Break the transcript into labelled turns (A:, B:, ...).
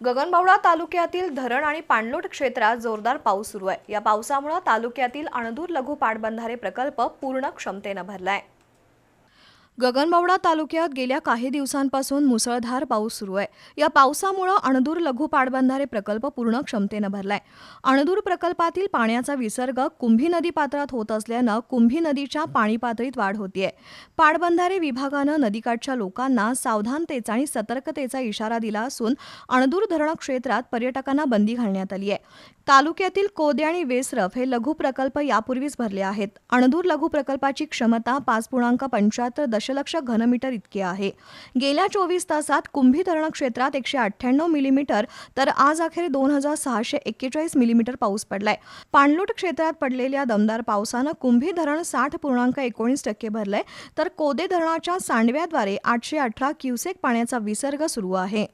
A: गगनबावडा तालुक्यातील धरण आणि पाणलोट क्षेत्रात जोरदार पाऊस सुरू आहे. या पावसामुळे तालुक्यातील अणदूर लघु पाटबंधारे प्रकल्प पूर्ण क्षमतेनं भरलाय. गगनबावडा तालुक्यात गेल्या काही दिवसांपासून मुसळधार पाऊस सुरू आहे. या पावसामुळं अणदूर लघु पाटबंधारे प्रकल्प पूर्ण क्षमतेनं भरलाय. अणदूर प्रकल्पातील पाण्याचा विसर्ग कुंभी नदी पात्रात होत असल्यानं कुंभी नदीच्या पाणी पातळीत वाढ होतीये. पाटबंधारे विभागानं नदीकाठच्या लोकांना सावधानतेचा आणि सतर्कतेचा इशारा दिला असून अणदूर धरण क्षेत्रात पर्यटकांना बंदी घालण्यात आली आहे तालुक्यातील कोदे आणि वेसरफ हे लघु प्रकल्प यापूर्वीच भरले आहेत. अणदूर लघु प्रकल्पाची क्षमता पाच पूर्णांक पंच्याहत्तर दशलक्ष घनमीटर इतकी आहे. गेल्या चोवीस तासात कुंभी धरण क्षेत्रात एकशे अठ्ठ्याण्णव मिलीमीटर तर आज अखेर दोन हजार सहाशे एक्केचाळीस मिलीमीटर पाऊस पडलाय. पाणलोट क्षेत्रात पडलेल्या दमदार पावसानं कुंभी धरण साठ पूर्णांक एकोणीस टक्के भरलंय. तर कोदे धरणाच्या सांडव्याद्वारे आठशे अठरा क्युसेक पाण्याचा विसर्ग सुरू आहे.